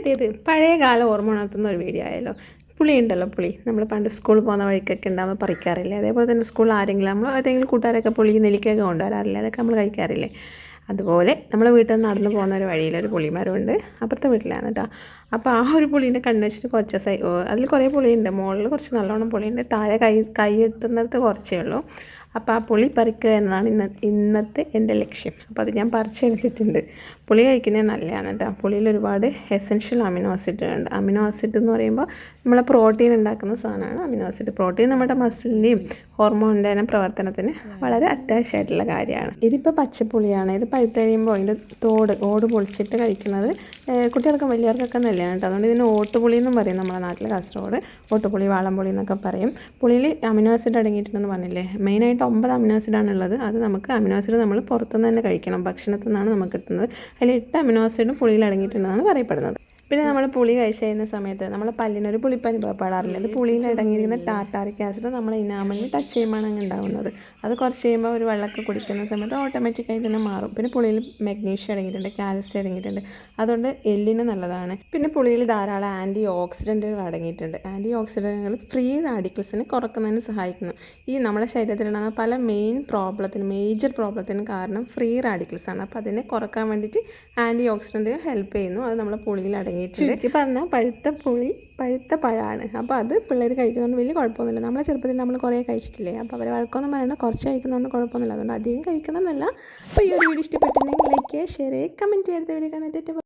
എത്തിയത് പഴയ കാലം ഓർമ്മ ഉണർത്തുന്ന ഒരു വീഡിയോ ആയല്ലോ. പുളി ഉണ്ടല്ലോ പുളി. നമ്മൾ പണ്ട് സ്കൂളിൽ പോകുന്ന വഴിക്കൊക്കെ ഉണ്ടാകുമ്പോൾ പറിക്കാറില്ലേ? അതേപോലെ തന്നെ സ്കൂളിൽ ആരെങ്കിലും നമ്മൾ ഏതെങ്കിലും കൂട്ടുകാരൊക്കെ പുളി നെല്ലിക്കൊക്കെ കൊണ്ടുവരാറില്ലേ? അതൊക്കെ നമ്മൾ കഴിക്കാറില്ലേ? അതുപോലെ നമ്മുടെ വീട്ടിൽ നിന്ന് നടന്നു പോകുന്ന ഒരു വഴിയിൽ ഒരു പുളിമരമുണ്ട്. അപ്പുറത്തെ വീട്ടിലാണ് കേട്ടോ. അപ്പോൾ ആ ഒരു പുളീന്റെ കണ്ണ് വെച്ചിട്ട് കുറച്ച് സൈ അതിൽ കുറേ പുളിയുണ്ട്. മുകളിൽ കുറച്ച് നല്ലോണം പുളിയുണ്ട്. താഴെ കൈ കൈ എത്തുന്നിടത്ത് കുറച്ചേ ഉള്ളൂ. അപ്പോൾ ആ പുളി പറിക്കുക എന്നതാണ് ഇന്ന ഇന്നത്തെ എന്റെ ലക്ഷ്യം. അപ്പോൾ അത് ഞാൻ പറിച്ചെടുത്തിട്ടുണ്ട്. പുളി കഴിക്കുന്നത് നല്ലതാണ് കേട്ടോ പുളിയിൽ ഒരുപാട് എസെൻഷ്യൽ അമിനോ ആസിഡുകളുണ്ട് അമിനോ ആസിഡ് എന്ന് പറയുമ്പോൾ നമ്മളെ പ്രോട്ടീൻ ഉണ്ടാക്കുന്ന സാധനമാണ് അമിനോ ആസിഡ് പ്രോട്ടീൻ നമ്മുടെ മസിലിന്റെയും ഹോർമോണിന്റെയും പ്രവർത്തനത്തിന് വളരെ അത്യാവശ്യമായിട്ടുള്ള കാര്യമാണ്. ഇതിപ്പോൾ പച്ചപ്പുളിയാണ്. ഇത് പഴുത്ത് കഴിയുമ്പോൾ ഇതിന്റെ തോട് ഓട് പൊളിച്ചിട്ട് കഴിക്കുന്നത് കുട്ടികൾക്കും വലിയവർക്കൊക്കെ നല്ലതാണ് കേട്ടോ. അതുകൊണ്ട് ഇതിന് ഓട്ടുപുളി എന്നും പറയും നമ്മുടെ നാട്ടിൽ കാസർഗോഡ്. ഓട്ടുപുളി വാളംപുളി എന്നൊക്കെ പറയും. പുളിയിൽ അമിനോ ആസിഡ് അടങ്ങിയിട്ടുണ്ടെന്ന് പറഞ്ഞില്ലേ? മെയിനായിട്ട് ഒമ്പത് അമിനോ ആസിഡാണ് ഉള്ളത് അത് നമുക്ക് അമിനോ ആസിഡ് നമ്മൾ പുറത്തുനിന്ന് തന്നെ കഴിക്കണം. ഭക്ഷണത്തിൽ നിന്നാണ് നമുക്ക് കിട്ടുന്നത്. അതിൽ എട്ട് അമിനോ ആസിഡും പുളിയിൽ അടങ്ങിയിട്ടുണ്ടെന്നാണ് പറയപ്പെടുന്നത്. പിന്നെ നമ്മൾ പുളി കഴിച്ച് കഴിയുന്ന സമയത്ത് നമ്മൾ പല്ലിനൊരു പുളിപ്പ് അനുഭവപ്പെടാറില്ല അത് പുളിയിൽ അടങ്ങിയിരിക്കുന്ന ടാറ്റാറിക് ആസിഡ് നമ്മൾ ഇനാമലിന് ടച്ച് ചെയ്യുമ്പോഴാണ് അങ്ങ് ഉണ്ടാകുന്നത് അത് കുറച്ച് കഴിയുമ്പോൾ ഒരു വെള്ളമൊക്കെ കുടിക്കുന്ന സമയത്ത് ഓട്ടോമാറ്റിക്കായി തന്നെ മാറും. പിന്നെ പുളിയിൽ മെഗ്നീഷ്യം അടങ്ങിയിട്ടുണ്ട് കാൽസ്യം അടങ്ങിയിട്ടുണ്ട്. അതുകൊണ്ട് എല്ലിന് നല്ലതാണ്. പിന്നെ പുളിയിൽ ധാരാളം ആന്റി ഓക്സിഡന്റുകൾ അടങ്ങിയിട്ടുണ്ട്. ആന്റി ഓക്സിഡന്റുകൾ ഫ്രീ റാഡിക്കൽസിനെ കുറക്കുന്നതിന് സഹായിക്കുന്നു. ഈ നമ്മുടെ ശരീരത്തിലുണ്ടാകുന്ന പല മെയിൻ പ്രോബ്ലത്തിന് മേജർ പ്രോബ്ലത്തിന് കാരണം ഫ്രീ റാഡിക്കൽസ് ആണ് അപ്പോൾ അതിനെ കുറയ്ക്കാൻ വേണ്ടിയിട്ട് ആന്റി ഓക്സിഡന്റുകൾ ഹെൽപ്പ് ചെയ്യുന്നു. അത് നമ്മൾ പുളിയിൽ അടങ്ങിയിട്ടുണ്ട്. ചുരുക്കി പറഞ്ഞാൽ പഴുത്ത പുളി പഴുത്ത പഴമാണ് അപ്പോൾ അത് പിള്ളേർ കഴിക്കുന്നതുകൊണ്ട് വലിയ കുഴപ്പമൊന്നുമില്ല നമ്മളെ ചെറുപ്പത്തിൽ നമ്മൾ കുറേ കഴിച്ചിട്ടില്ലേ? അപ്പോൾ അവരെ വഴക്കൊന്നും പറയണ്ട. കുറച്ച് കഴിക്കുന്നതുകൊണ്ട് കുഴപ്പമൊന്നുമില്ല അതുകൊണ്ട് അധികം കഴിക്കണമെന്നല്ല അപ്പോൾ ഈ ഒരു വീഡിയോ ഇഷ്ടപ്പെട്ടിട്ടുണ്ടെങ്കിൽ ലൈക്ക് ഷെയർ കമന്റ് ചെയ്ത് വീഡിയോ കണ്ടിട്ട്